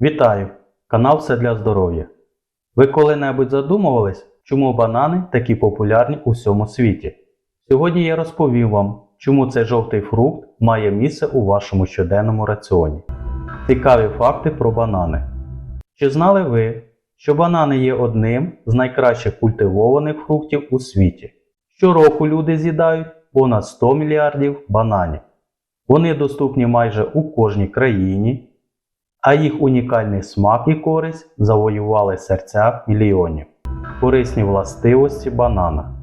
Вітаю! Канал Все для здоров'я. Ви коли-небудь задумувались, чому банани такі популярні у всьому світі? Сьогодні я розповім вам, чому цей жовтий фрукт має місце у вашому щоденному раціоні. Цікаві факти про банани. Чи знали ви, що банани є одним з найкращих культивованих фруктів у світі? Щороку люди з'їдають понад 100 мільярдів бананів. Вони доступні майже у кожній країні, а їх унікальний смак і користь завоювали серця мільйонів. Корисні властивості банана.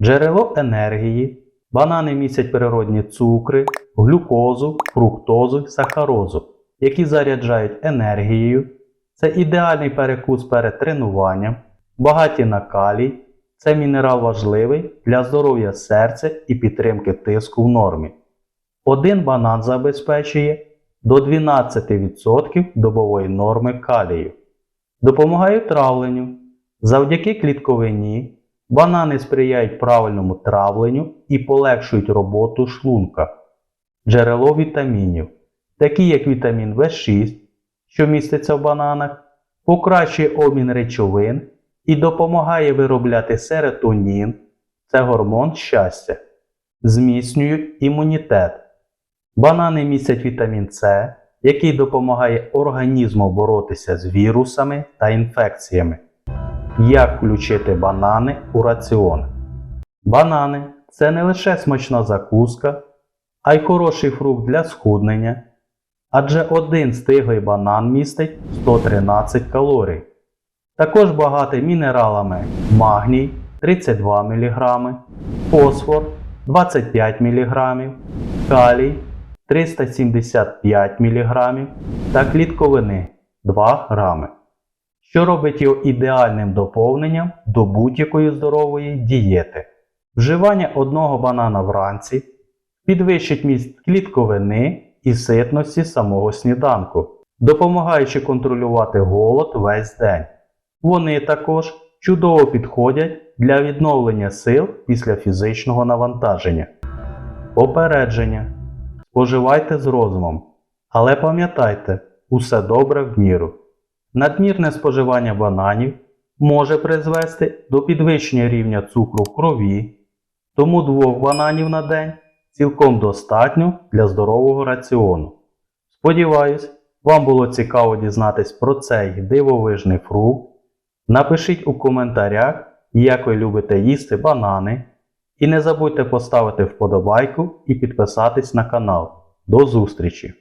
Джерело енергії. Банани містять природні цукри, глюкозу, фруктозу сахарозу, які заряджають енергією. Це ідеальний перекус перед тренуванням, багаті на калій. Це мінерал важливий для здоров'я серця і підтримки тиску в нормі. Один банан забезпечує до 12% добової норми калію. Допомагає травленню. Завдяки клітковині банани сприяють правильному травленню і полегшують роботу шлунка. Джерело вітамінів, такі як вітамін В6, що міститься в бананах, покращує обмін речовин і допомагає виробляти серотонін, це гормон щастя, зміцнюють імунітет. Банани містять вітамін С, який допомагає організму боротися з вірусами та інфекціями. Як включити банани у раціон? Банани це не лише смачна закуска, а й хороший фрукт для схуднення, адже один стиглий банан містить 113 калорій. Також багатий мінералами магній 32 мг, фосфор 25 мг, калій 375 мг та клітковини 2 г, що робить його ідеальним доповненням до будь-якої здорової дієти. Вживання одного банана вранці підвищить міст клітковини і ситності самого сніданку, допомагаючи контролювати голод весь день. Вони також чудово підходять для відновлення сил після фізичного навантаження. Попередження. Споживайте з розумом. Але пам'ятайте, усе добре в міру. Надмірне споживання бананів може призвести до підвищення рівня цукру в крові, тому двох бананів на день цілком достатньо для здорового раціону. Сподіваюсь, вам було цікаво дізнатись про цей дивовижний фрукт. Напишіть у коментарях, як ви любите їсти банани. І не забудьте поставити вподобайку і підписатись на канал. До зустрічі!